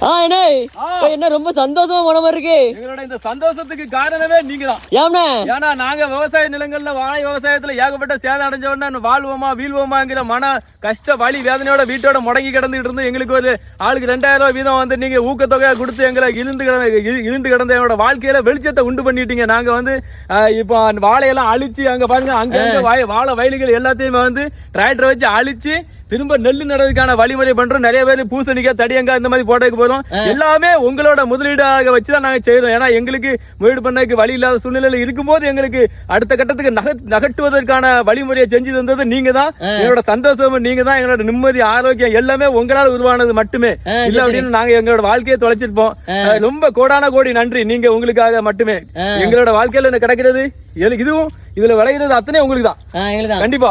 ஆ என்ன? என்ன ரொம்ப சந்தோஷமா போன மாதிரி இருக்கு. எங்களோட இந்த சந்தோஷத்துக்கு காரணமே நீங்க தான் ஏம்ண்ணே ஏன்னா நாங்க விவசாய நிலங்கள்ல வாழை விவசாயத்துல ஏகப்பட்ட சேதம் அடைஞ்ச உடனே வாழ்வோமா வீழ்வோமாங்கிற மன கஷ்ட வலி வேதனையோட வீட்டோட முடங்கி கிடந்துட்டு இருந்து எங்களுக்கு ஒரு ஆளுக்கு ரெண்டாயிரம் ரூபாய் வீதம் வந்து நீங்க ஊக்கத்தொகையா கொடுத்து எங்களை இழுந்து கிடந்த இழுந்து கிடந்த என்னோட வாழ்க்கையில வெளிச்சத்தை உண்டு பண்ணிட்டீங்க. நாங்க வந்து இப்போ வாழையெல்லாம் அழிச்சு அங்க பாருங்க அங்க வாழை வாழை வயல்கள் எல்லாத்தையுமே வந்து டிராக்டர் வச்சு அழிச்சு திரும்ப நெல்லு நடவுக்கான வழிமுறை பண்றோம். நிறைய பேர் பூசணிக்காய் தடியங்காய் இந்த மாதிரி போட்டதுக்கு போறோம் எல்லாமே உங்களோட முதலீடாக வச்சு தான் நாங்க செய்யறோம் ஏன்னா எங்களுக்கு முதலீடு பண்ணதுக்கு வழி இல்லாத சூழ்நிலையில இருக்கும்போது எங்களுக்கு அடுத்த கட்டத்துக்கு நக நகட்டுவதற்கான வழிமுறையை செஞ்சு தந்தது நீங்க தான் எங்களோட சந்தோஷமும் நீங்க தான் எங்களோட நிம்மதி ஆரோக்கியம் எல்லாமே உங்களால் உருவானது மட்டுமே. இல்ல அப்படின்னு நாங்க எங்களோட வாழ்க்கையை தொலைச்சிருப்போம். ரொம்ப கோடான கோடி நன்றி. நீங்க உங்களுக்காக மட்டுமே. எங்களோட வாழ்க்கையில கிடைக்கிறது? இதுவும் இதுல விளையிறது அத்தனை உங்களுக்கு தான் கண்டிப்பா.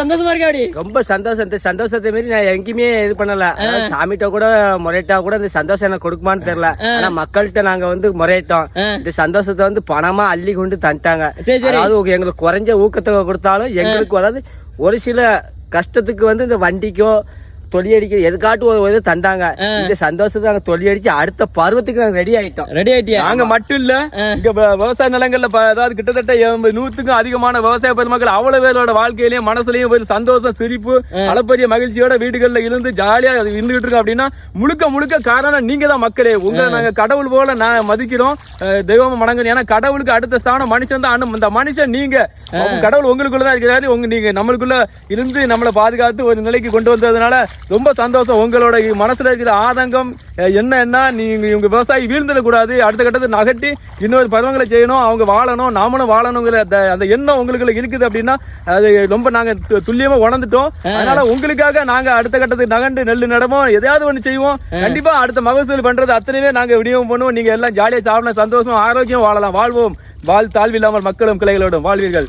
சந்தோஷமா இருக்கா அப்படி. ரொம்ப சந்தோஷம் சந்தோஷத்தை மாரி நான் எங்கேயுமே இது பண்ணல. சாமிகிட்ட கூட முறையிட்டா கூட இந்த சந்தோஷம் எனக்கு கொடுக்குமான்னு தெரியல. ஆனா மக்கள்கிட்ட நாங்க வந்து முறையிட்டோம். இந்த சந்தோஷத்தை வந்து பணமா அள்ளி கொண்டு தந்துட்டாங்க. அதாவது எங்களுக்கு குறைஞ்ச ஊக்கத்தொகை கொடுத்தாலும் எங்களுக்கு அதாவது ஒரு சில கஷ்டத்துக்கு வந்து இந்த வண்டிக்கோ தொழிலடிக்க எதுக்காட்டும் ஒரு இது தந்தாங்க. இந்த சந்தோஷத்தை நாங்க தொழிலடிச்சு அடுத்த பருவத்துக்கு நாங்க ரெடி ஆயிட்டோம். ரெடி ஆயிட்டியா? நாங்க மட்டும் இல்ல இங்க விவசாய நிலங்கள்ல அதாவது கிட்டத்தட்ட நூத்துக்கும் அதிகமான விவசாய பெருமக்கள் அவ்வளவு பேரோட வாழ்க்கையிலயும் மனசுலயும் ஒரு சந்தோஷம் சிரிப்பு அளப்பரிய மகிழ்ச்சியோட வீடுகள்ல இருந்து ஜாலியா இருந்துகிட்டு இருக்கோம் அப்படின்னா முழுக்க முழுக்க காரணம் நீங்க தான் மக்களே. உங்களை நாங்க கடவுள் போல நான் மதிக்கிறோம். தெய்வம் வணங்குறோம் ஏன்னா கடவுளுக்கு அடுத்த ஸ்தானம் மனுஷன் தான். இந்த மனுஷன் நீங்க. கடவுள் உங்களுக்குள்ள தான் இருக்கிறாரு உங்க நீங்க நம்மளுக்குள்ள இருந்து நம்மளை பாதுகாத்து ஒரு நிலைக்கு கொண்டு வந்ததுனால ரொம்ப சந்தோஷம். உங்களோட மனசுல இருக்கிற ஆதங்கம் அஹ் என்ன என்ன நீங்க இவங்க விவசாயி வீழ்ந்துடக்கூடாது அடுத்த கட்டத்தை நகட்டி இன்னொரு பருவங்களை செய்யணும் அவங்க வாழணும் நாமளும் வாழணுங்கிற அந்த எண்ணம் உங்களுக்குள்ள இருக்குது அப்படின்னா அது ரொம்ப நாங்க து- துல்லியமா உணர்ந்துட்டோம். அதனால உங்களுக்காக நாங்க அடுத்த கட்டத்துக்கு நகண்டு நெல்லு நடமோ எதையாவது ஒண்ணு செய்வோம். கண்டிப்பா அடுத்த மகசூல் பண்றது அத்தனையுமே நாங்க விநியோகம் பண்ணுவோம் நீங்க எல்லாம் ஜாலியா சாப்பிடலாம் சந்தோஷம் ஆரோக்கியம் வாழலாம். வாழ்வோம். வாழ் தாழ்வில்லாமல் மக்களும் கிளைகளோடும். வாழ்வீர்கள்.